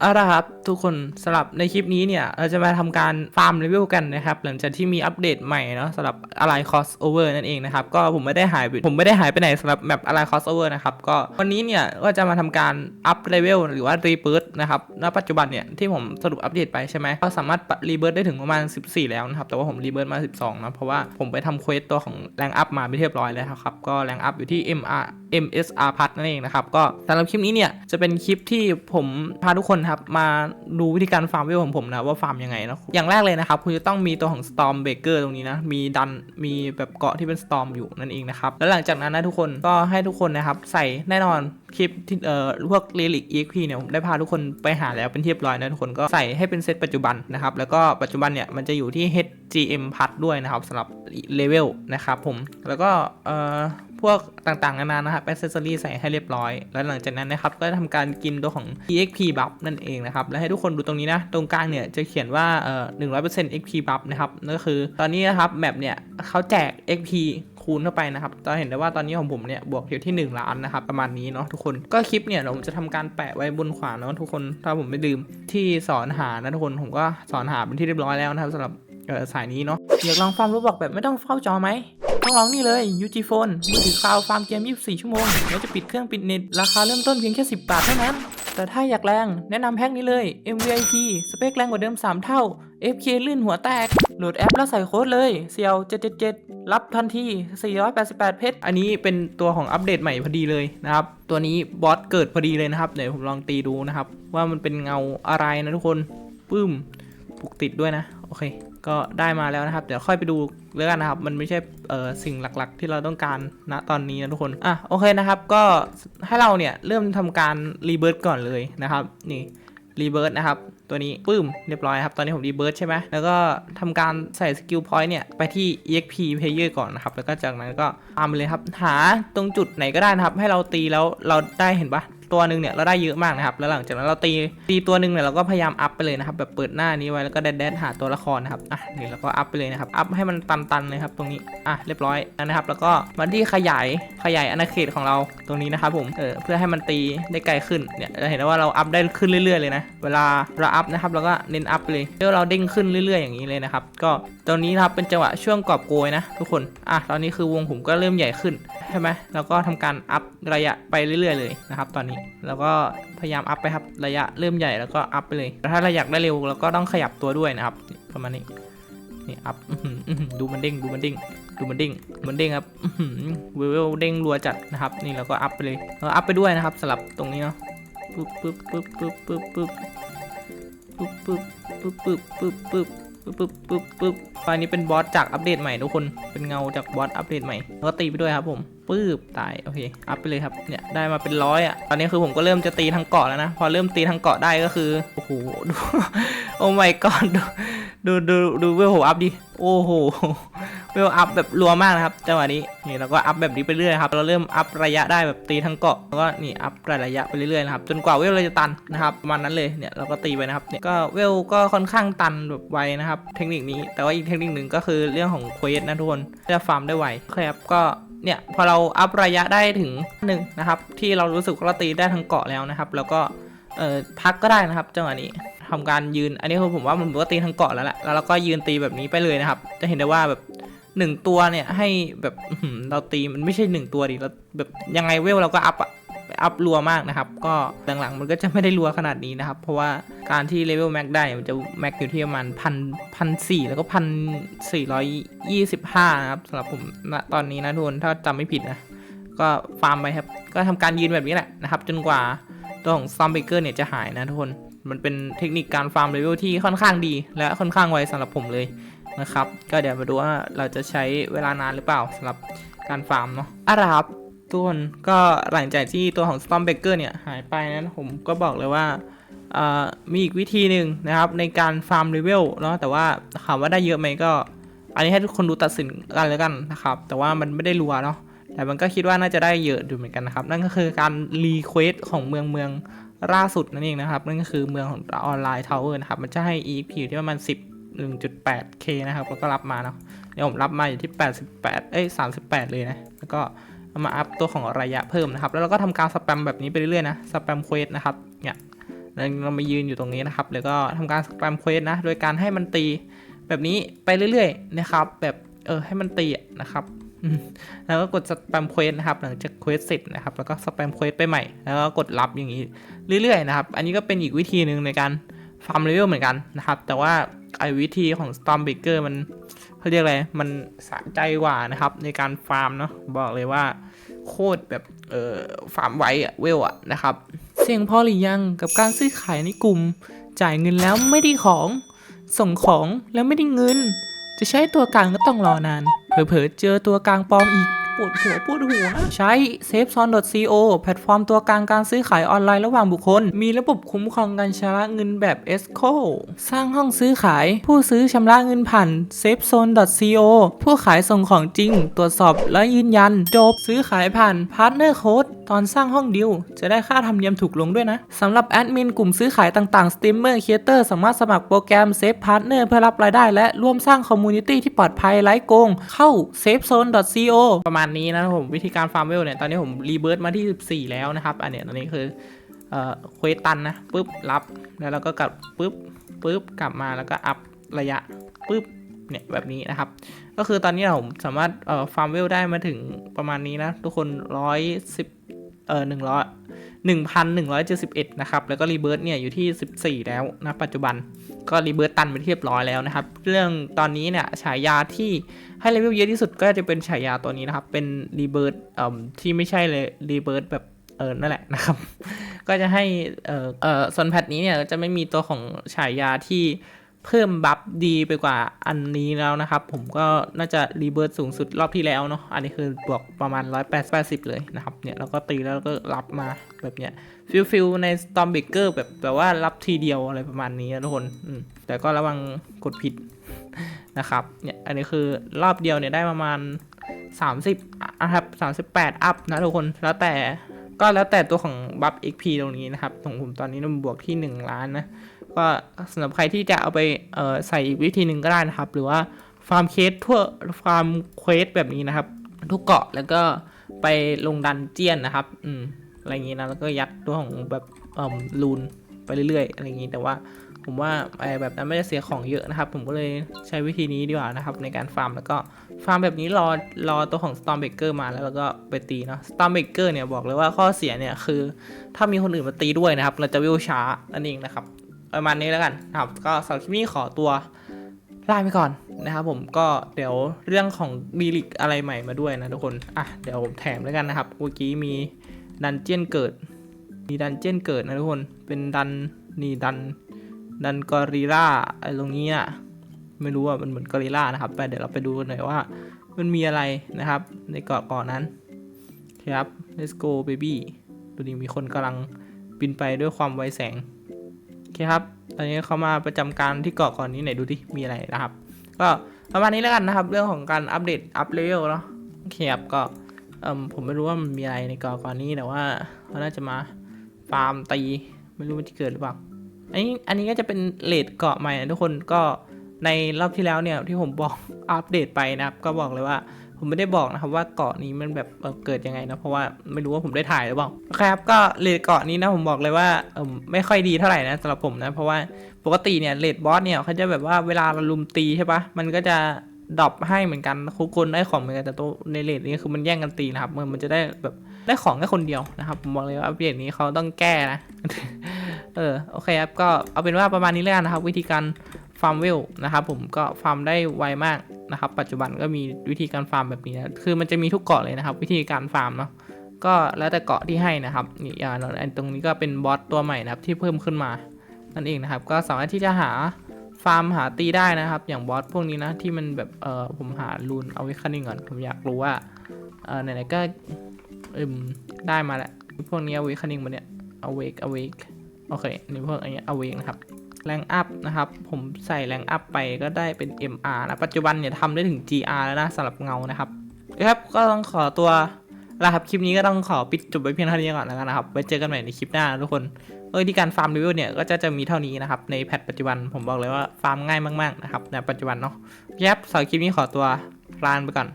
เอาละครับ ทุกคนสำหรับในคลิปนี้เนี่ย เราจะมาทำการฟาร์มเลเวลกันนะครับ หลังจากที่มีอัปเดตใหม่เนาะสำหรับอะไรคอสโอเวอร์นั่นเองนะครับ ก็ผมไม่ได้หายไปผมไม่ได้หายไปไหนสำหรับแมปอะไรคอสโอเวอร์นะครับ ก็วันนี้เนี่ย ก็จะมาทำการอัพเลเวลหรือว่ารีเบิร์ตนะครับณปัจจุบันเนี่ย ที่ผมสรุปอัปเดตไปใช่ไหมก็สามารถรีเบิร์ตได้ถึงประมาณ 14 แล้วนะครับ แต่ว่าผมรีเบิร์ตมา 12นะเพราะว่าผมไปทำเควสตัวของแรงอัพมาไปเรียบร้อยแล้วครับก็แรงอัพอยู่ที่ MR MSR พัทนั่นเองนะครับ ก็สำหรับคลิปนี้เนี่ย จะเป็นคลิปที่ผมพาทุกคนครับ มาดูวิธีการฟาร์มเวลของผมนะ ว่าฟาร์มยังไงนะอย่างแรกเลยนะครับ คุณจะต้องมีตัวของ Storm Breaker ตรงนี้นะ มีดันมีแบบเกาะที่เป็น Storm อยู่นั่นเองนะครับ แล้วหลังจากนั้นนะทุกคนก็ให้ทุกคนนะครับ ใส่แน่นอนคลิปที่เอ่อพวก Relic EXP เนี่ยผมได้พาทุกคนไปหาแล้วเป็นที่เรียบร้อยนะทุกคนก็ใส่ให้เป็นเซตปัจจุบันนะครับแล้วก็ปัจจุบันเนี่ยมันจะอยู่ที่ HGM พัทด้วยนะครับสำหรับเลเวลนะครับผมแล้วก็เอ่อ พวกต่างๆนานานะครับ accessory ใส่ให้เรียบร้อย แล้วหลังจากนั้นนะครับก็ทำการกินตัวของ exp buff นั่นเองนะครับ แล้วให้ทุกคนดูตรงนี้นะ ตรงกลางเนี่ยจะเขียนว่าเอ่อ100% exp buff นะครับนั่นก็คือตอนนี้นะครับแมปเนี่ยเขาแจก exp คูณเข้าไปนะครับจะเห็นได้ว่าตอนนี้ของผมเนี่ยบวกอยู่ที่ 1 ล้านนะครับประมาณนี้เนาะทุกคนก็คลิปเนี่ยผมจะทำการแปะไว้บนขวาเนาะทุกคนถ้าผมไม่ลืมที่สอนหานะทุกคนผมก็สอนหาเป็นที่เรียบร้อยแล้วนะครับสำหรับสายนี้เนาะอยากลองฟาร์มรูบอกแบบไม่ต้องเฝ้าจอไหม ต้องลองนี่เลย UG Phone มือถือคลาวฟาร์มเกม 24 ชั่วโมงแล้วจะปิดเครื่องปิดเน็ต ราคาเริ่มต้นเพียงแค่ 10 บาทเท่านั้น แต่ถ้าอยากแรง แนะนำแพ็กนี้เลย MVIP สเปคแรงกว่าเดิม 3 เท่า FK ลื่นหัวแตก โหลดแอปแล้วใส่โค้ดเลยเซียว777 รับทันที 488 เพชร อันนี้เป็นตัวของอัปเดตใหม่พอดีเลยนะครับ ตัวนี้บอสเกิดพอดีเลยนะครับ เดี๋ยวผมลองตีดูนะครับ ว่ามันเป็นเงาอะไรนะทุกคนปึ้มปลุกติดด้วยนะ โอเค ก็ได้มาแล้วนะครับ เดี๋ยวค่อยไปดูแล้วกันนะครับ มันไม่ใช่สิ่งหลักๆ ที่เราต้องการณตอนนี้นะทุกคน อะโอเคนะครับ ก็ให้เราเนี่ยเริ่มทำการรีเบิร์ตก่อนเลยนะครับ นี่รีเบิร์ตนะครับ ตัวนี้ปึ้มเรียบร้อยครับ ตอนนี้ผมรีเบิร์ตใช่ไหมแล้วก็ทำการใส่สกิลพอยต์เนี่ย ไปที่ exp player ก่อนนะครับ แล้วก็จากนั้นก็ตามไปเลยครับ หาตรงจุดไหนก็ได้นะครับ ให้เราตีแล้วเราได้เห็นปะ ตัวหนึ่งเนี่ยเราได้เยอะมากนะครับ แล้วหลังจากนั้นเราตีตีตัวหนึ่งเนี่ยเราก็พยายามอัพไปเลยนะครับ แบบเปิดหน้านี้ไว้แล้วก็แดดแดดหาตัวละครนะครับ อะนี่เราก็อัพไปเลยนะครับ อัพให้มันตันๆเลยครับตรงนี้ อะเรียบร้อยนะครับ แล้วก็มาที่ขยายขยายอาณาเขตของเราตรงนี้นะครับผม เออเพื่อให้มันตีได้ไกลขึ้น เนี่ยเราเห็นได้ว่าเราอัพได้ขึ้นเรื่อยๆเลยนะ เวลาเราอัพนะครับเราก็เน้นอัพเลยเดี๋ยวเราเด้งขึ้นเรื่อยๆอย่างนี้เลยนะครับ ก็ตรงนี้นะครับเป็นจังหวะช่วงกอบโกยนะ ทุกคน อะตอนนี้คือวงผมก็เริ่มใหญ่ขึ้นใช่ไหมแล้วก็ทำการอัพระยะไปเรื่อย ๆ เลยนะครับ ตอนนี้แล้วก็พยายามอัพไปครับระยะเริ่มใหญ่แล้วก็อัพไปเลยแต่ถ้าเราอยากได้เร็วเราก็ต้องขยับตัวด้วยนะครับประมาณนี้นี่อัพดูมันเด้งดูมันเด้งดูมันเด้งมันเด้งครับเวลเด้งรัวจัดนะครับ นี่เราก็อัพไปเลยเราอัพไปด้วยนะครับสลับตรงนี้เนาะปึ๊บปึ๊บปึ๊บปึ๊บปึ๊บปึ๊บปึ๊บปึ๊บปึ๊บปึ๊บปึ๊บ ปึ๊บปึ๊บปึ๊บปึ๊บไฟล์นี้เป็นบอสจากอัปเดตใหม่ทุกคน เป็นเงาจากบอสอัปเดตใหม่แล้วก็ตีไปด้วยครับผมปึ๊บตายโอเคอัพไปเลยครับเนี่ยได้มาเป็นร้อยอะตอนนี้คือผมก็เริ่มจะตีทางเกาะแล้วนะพอเริ่มตีทางเกาะได้ก็คือโอ้โหดูโอ้ไม่ก่อนดูดูดูดูเวลโหอัพดิโอ้โห เวลอัพแบบรัวมากนะครับจังหวะนี้นี่เราก็อัพแบบนี้ไปเรื่อยครับเราเริ่มอัพระยะได้แบบตีทั้งเกาะแล้วก็นี่อัพระยะไปเรื่อยๆนะครับจนกว่าเวลเราจะตันนะครับประมาณนั้นเลยเนี่ยเราก็ตีไปนะครับเนี่ยก็เวลก็ค่อนข้างตันแบบไวนะครับเทคนิคนี้ แต่ว่าอีกเทคนิคหนึ่งก็คือเรื่องของเควสนะทุกคนจะฟาร์มได้ไวครับก็เนี่ยพอเราอัพระยะได้ถึงหนึ่งนะครับที่เรารู้สึกว่าเราตีได้ทั้งเกาะแล้วนะครับ แล้วก็เอ่อพักก็ได้นะครับจังหวะนี้ทำการยืน อันนี้คือผมว่ามันก็ตีทั้งเกาะแล้วแหละแล้วเราก็ยืนตีแบบนี้ไปเลยนะครับ จะเห็นได้ว่าแบบ หนึ่งตัวเนี่ยให้แบบเราตีมันไม่ใช่หนึ่งตัวดิเราแบบยังไงเวลเราก็อัพอะอัพรัวมากนะครับ ก็หลังๆมันก็จะไม่ได้รัวขนาดนี้นะครับ เพราะว่าการที่เลเวลแม็กได้มันจะแม็กอยู่ที่ประมาณพันพันสี่แล้วก็พันสี่ร้อยยี่สิบห้านะครับสำหรับผมณตอนนี้นะทุกคนถ้าจำไม่ผิดนะ ก็ฟาร์มไปครับ ก็ทำการยืนแบบนี้แหละนะครับ จนกว่าตัวของซัมเบเกอร์เนี่ยจะหายนะทุกคน มันเป็นเทคนิคการฟาร์มเลเวลที่ค่อนข้างดี และค่อนข้างไวสำหรับผมเลย นะครับ ก็เดี๋ยวมาดูว่าเราจะใช้เวลานานหรือเปล่าสำหรับการฟาร์มเนาะอะครับทุกคนก็หลังจากที่ตัวของ Storm Breaker เนี่ยหายไปนะผมก็บอกเลยว่าเอ่อมีอีกวิธีหนึ่งนะครับในการฟาร์มเลเวลเนาะแต่ว่าถามว่าได้เยอะไหมก็ อันนี้ให้ทุกคนดูตัดสินกันแล้วกันนะครับ แต่ว่ามันไม่ได้รัวเนาะแต่มันก็คิดว่าน่าจะได้เยอะดูเหมือนกันนะครับ นั่นก็คือการรีเควสของเมืองเมืองล่าสุดนั่นเองนะครับ นั่นก็คือเมืองของออนไลน์ทาวเวอร์นะครับ มันจะให้ EP อยู่ที่ประมาณ10 1.8k นะครับ แล้วก็รับมาเนาะเดี๋ยวผมรับมาอยู่ที่ 88 เอ้ย 38 เลยนะ แล้วก็เอามาอัพตัวของระยะเพิ่มนะครับ แล้วเราก็ทำการสแปมแบบนี้ไปเรื่อยๆนะ สแปมเควสนะครับ เนี่ย เรามายืนอยู่ตรงนี้นะครับ แล้วก็ทำการสแปมเควสนะ โดยการให้มันตีแบบนี้ไปเรื่อยๆนะครับ แบบเออให้มันตีนะครับ แล้วก็กดสแปมเควสนะครับ หลังจากเควสเสร็จนะครับ แล้วก็สแปมเควสไปใหม่ แล้วก็กดรับอย่างนี้เรื่อยๆนะครับ อันนี้ก็เป็นอีกวิธีหนึ่งในการฟาร์มเลเวลเหมือนกันนะครับ แต่ว่า ไอวิธีของ Stormbreaker มันเขาเรียกอะไร มันสะใจกว่านะครับ ในการฟาร์มเนาะบอกเลยว่า โคตรแบบเอ่อฟาร์มไว้อะเวลอะนะครับ เสียงพอหรือยังกับการซื้อขายในกลุ่ม จ่ายเงินแล้วไม่ได้ของส่งของแล้วไม่ได้เงิน จะใช้ตัวกลางก็ต้องรอนาน เผลอๆเจอตัวกลางปลอมอีก ปวดหัวปวดหัว ใช้ safezone.co แพลตฟอร์มตัวกลางการซื้อขายออนไลน์ระหว่างบุคคล มีระบบคุ้มครองการชำระเงินแบบ ESCO สร้างห้องซื้อขาย ผู้ซื้อชำระเงินผ่าน safezone.co ผู้ขายส่งของจริง ตรวจสอบและยืนยัน จบซื้อขายผ่าน Partner Code ตอนสร้างห้องดิวจะได้ค่าธรรมเนียมถูกลงด้วยนะสำหรับแอดมินกลุ่มซื้อขายต่างๆสตรีมเมอร์ครีเอเตอร์สามารถสมัครโปรแกรม Safe Partner เพื่อรับรายได้และร่วมสร้างคอมมูนิตี้ที่ปลอดภัยไร้โกง เข้า safezone.co ประมาณนี้นะผมวิธีการฟาร์มเวลเนี่ย ตอนนี้ผมรีเบิร์ตมาที่ 14 แล้วนะครับ อันเนี้ยตอนนี้คือเอ่อเควสตันนะปุ๊บรับแล้วเราก็กลับปุ๊บปุ๊บกลับมาแล้วก็อัพระยะปุ๊บเนี่ยแบบนี้นะครับ ก็คือตอนนี้ผมสามารถเอ่อฟาร์มเวลได้มาถึงประมาณนี้นะ ทุกคนร้อยสิบ เอ่อหนึ่งร้อยหนึ่งพันหนึ่งร้อยเจ็ดสิบเอ็ดนะครับ แล้วก็รีเบิร์ตเนี่ยอยู่ที่สิบสี่แล้วนะปัจจุบันก็รีเบิร์ตตันไปเรียบร้อยแล้วนะครับ เรื่องตอนนี้เนี่ยฉายาที่ให้เลเวลเยอะที่สุดก็จะเป็นฉายาตัวนี้นะครับ เป็นรีเบิร์ตเอ่อที่ไม่ใช่เลยรีเบิร์ตแบบเออนั่นแหละนะครับ ก็จะให้เออเออส่วนแพทนี้เนี่ยจะไม่มีตัวของฉายาที่ เพิ่มบัฟดีไปกว่าอันนี้แล้วนะครับ ผมก็น่าจะรีเบิร์ตสูงสุดรอบที่แล้วเนาะอันนี้คือบวกประมาณ 180 เลยนะครับเนี่ยเราก็ตีแล้วก็รับมาแบบเนี้ยฟิลฟิลใน Stormbreaker แบบแบบว่ารับทีเดียวอะไรประมาณนี้นะทุกคนแต่ก็ระวังกดผิดนะครับเนี่ยอันนี้คือรอบเดียวเนี่ยได้ประมาณ 30อะครับ38 อัพนะทุกคนแล้วแต่ก็แล้วแต่ตัวของบัฟ XP ตรงนี้นะครับของผมตอนนี้มันบวกที่ 1 ล้านนะ ก็สำหรับใครที่จะเอาไปเใส่อีกวิธีหนึ่งก็ได้นะครับ หรือว่าฟาร์มเคสทั่วฟาร์มเควสแบบนี้นะครับ ทุกเกาะแล้วก็ไปลงดันเจียนนะครับ อืมอะไรอย่างนี้นะแล้วก็ยัดตัวของแบบเอ่อลูนไปเรื่อยๆอะไรอย่างนี้แต่ว่าผมว่าไอ้แบบนั้นไม่ได้เสียของเยอะนะครับ ผมก็เลยใช้วิธีนี้ดีกว่านะครับ ในการฟาร์มแล้วก็ฟาร์มแบบนี้รอรอตัวของ Stormbreaker มาแล้วเราก็ไปตีเนาะ Stormbreaker เนี่ยบอกเลยว่าข้อเสียเนี่ยคือ ถ้ามีคนอื่นมาตีด้วยนะครับ เราจะวิวช้านั่นเองนะครับ ประมาณนี้แล้วกันนะครับก็สำหรับคลิปนี้ขอตัวลาไปก่อนนะครับผมก็เดี๋ยวเรื่องของดีลิกอะไรใหม่มาด้วยนะทุกคนอะเดี๋ยวผมแถมแล้วกันนะครับเมื่อกี้มีดันเจียนเกิด มีดันเจียนเกิดนะทุกคนเป็นดันนี่ดันดันกอริล่าไอ้ตรงนี้อะไม่รู้ว่ามันเหมือนกอริล่านะครับไปเดี๋ยวเราไปดูกันหน่อยว่า มันมีอะไรนะครับ ในเกาะเกาะนั้นครับ let's go baby ดูดิมีคนกำลังบินไปด้วยความไวแสง เคครับ ตอนนี้เขามาประจำการที่เกาะก่อนนี้ไหนดูดิ มีอะไรนะครับ ก็ประมาณนี้แล้วกันนะครับ เรื่องของการอัปเดตอัพเลเวลเนาะโอเคครับก็ผมไม่รู้ว่ามันมีอะไรในเกาะก่อนนี้แต่ว่าเขาน่าจะมาฟาร์มตีไม่รู้มันจะเกิดหรือเปล่าอันนี้อันนี้ก็จะเป็นเลดเกาะใหม่นะทุกคนก็ในรอบที่แล้วเนี่ยที่ผมบอกอัปเดตไปนะครับ ก็บอกเลยว่า ผมไม่ได้บอกนะครับว่าเกาะนี้มันแบบเเกิดยังไงนะเพราะว่าไม่รู้ว่าผมได้ถ่ายหรือเปล่าโอเคครับก็เลดเกาะนี้นะผมบอกเลยว่าไม่ค่อยดีเท่าไหร่นะสำหรับผมนะเพราะว่าปกติเนี่ยเลดบอสเนี่ยเขาจะแบบว่าเวลาเราลุมตีใช่ปะมันก็จะดรอปให้เหมือนกันทุกคนได้ของเหมือนกันแต่ตัวในเลดนี้คือมันแย่งกันตีนะครับมันมันจะได้แบบได้ของแค่คนเดียวนะครับผมบอกเลยว่าอัปเดตนี้เขาต้องแก้นะเออโอเคครับก็เอาเป็นว่าประมาณนี้แล้วนะครับ วิธีการฟาร์มเวลนะครับผมก็ฟาร์มได้ไวมาก นะครับ ปัจจุบันก็มีวิธีการฟาร์มแบบนี้นะคือมันจะมีทุกเกาะเลยนะครับ วิธีการฟาร์มเนาะก็แล้วแต่เกาะที่ให้นะครับนี่อย่างอันตรงนี้ก็เป็นบอสตัวใหม่นะครับที่เพิ่มขึ้นมานั่นเองนะครับ ก็สามารถที่จะหาฟาร์มหาตีได้นะครับ อย่างบอสพวกนี้นะที่มันแบบเออผมหารูนเอาไว้คันนิ่งก่อนผมอยากรู้ว่าเออไหนๆก็อืมได้มาแล้วพวกนี้เอาไว้คันนิ่งมาเนี่ย awake awake โอเคนี่พวกอันนี้ awake นะครับ แรงอัพนะครับ ผมใส่แรงอัพไปก็ได้เป็น MR นะ ปัจจุบันเนี่ยทำได้ถึง GR แล้วนะสำหรับเงานะครับครับก็ต้องขอตัวลาครับคลิปนี้ก็ต้องขอปิดจบไว้เพียงเท่านี้ก่อนแล้วกันนะครับ ไว้เจอกันใหม่ในคลิปหน้านะทุกคน เออที่การฟาร์มเลเวเนี่ยก็จะจะมีเท่านี้นะครับ ในแพทปัจจุบันผมบอกเลยว่าฟาร์มง่ายมากๆนะครับในปัจจุบันเนาะครับสำหรับคลิปนี้ขอตัวลาไปก่อน